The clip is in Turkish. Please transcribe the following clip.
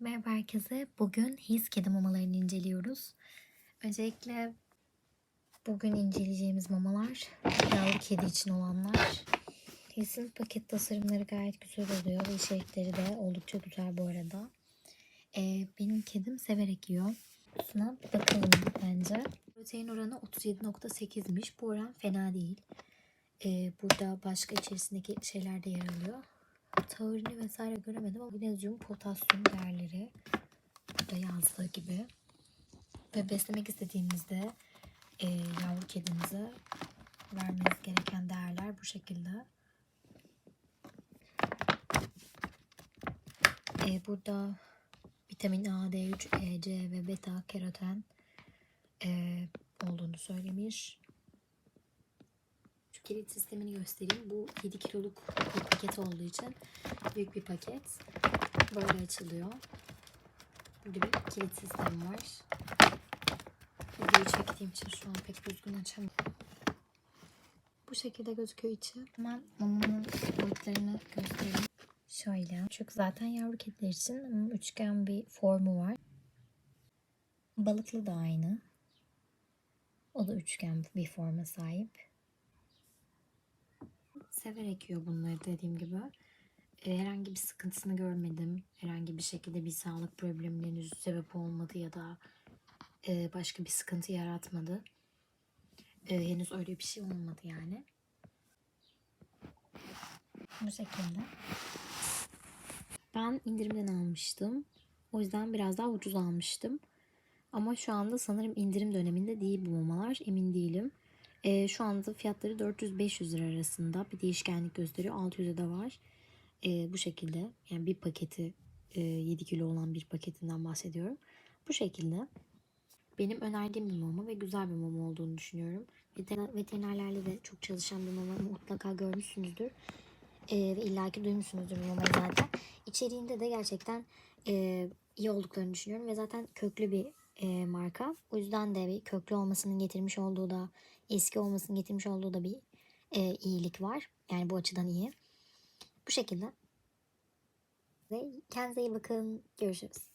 Merhaba herkese. Bugün his kedi mamalarını inceliyoruz. Öncelikle bugün inceleyeceğimiz mamalar yavru kedi için olanlar. His'in paket tasarımları gayet güzel oluyor ve içerikleri de oldukça güzel bu arada. Ee, benim kedim severek yiyor. Bir bakalım bence. Protein oranı 37.8'miş. Bu oran fena değil. Ee, burada başka içerisindeki şeyler de yer alıyor. Taurini vesaire göremedim ama magnezyum, potasyum değerleri burada yazdığı gibi. Ve beslemek istediğinizde e, yavru kedinize vermeniz gereken değerler bu şekilde. E, burada vitamin A, D3, E, C ve beta keroten e, olduğunu söylemiş. Kilit sistemini göstereyim. Bu 7 kiloluk bir paket olduğu için büyük bir paket. Böyle açılıyor. Burada bir kilit sistemi var. Videoyu çektiğim için şu an pek düzgün açamıyorum. Bu şekilde gözüküyor içi. Hemen mamanın boyutlarını göstereyim. Şöyle. Çünkü zaten yavru kediler için üçgen bir formu var. Balıklı da aynı. O da üçgen bir forma sahip severek yiyor bunları dediğim gibi. E, herhangi bir sıkıntısını görmedim. Herhangi bir şekilde bir sağlık problemlerine sebep olmadı ya da e, başka bir sıkıntı yaratmadı. E, henüz öyle bir şey olmadı yani. Bu şekilde. Ben indirimden almıştım. O yüzden biraz daha ucuz almıştım. Ama şu anda sanırım indirim döneminde değil bu mamalar. Emin değilim. E, şu anda fiyatları 400-500 lira arasında bir değişkenlik gösteriyor. 600'e de var. E, bu şekilde yani bir paketi e, 7 kilo olan bir paketinden bahsediyorum. Bu şekilde benim önerdiğim bir mama ve güzel bir mama olduğunu düşünüyorum. Veteriner, veterinerlerle de çok çalışan bir mama mutlaka görmüşsünüzdür. E, ve illaki duymuşsunuzdur mamayı zaten. İçeriğinde de gerçekten e, iyi olduklarını düşünüyorum ve zaten köklü bir e, marka. O yüzden de bir köklü olmasının getirmiş olduğu da eski olmasının getirmiş olduğu da bir e, iyilik var. Yani bu açıdan iyi. Bu şekilde. Ve kendinize iyi bakın. Görüşürüz.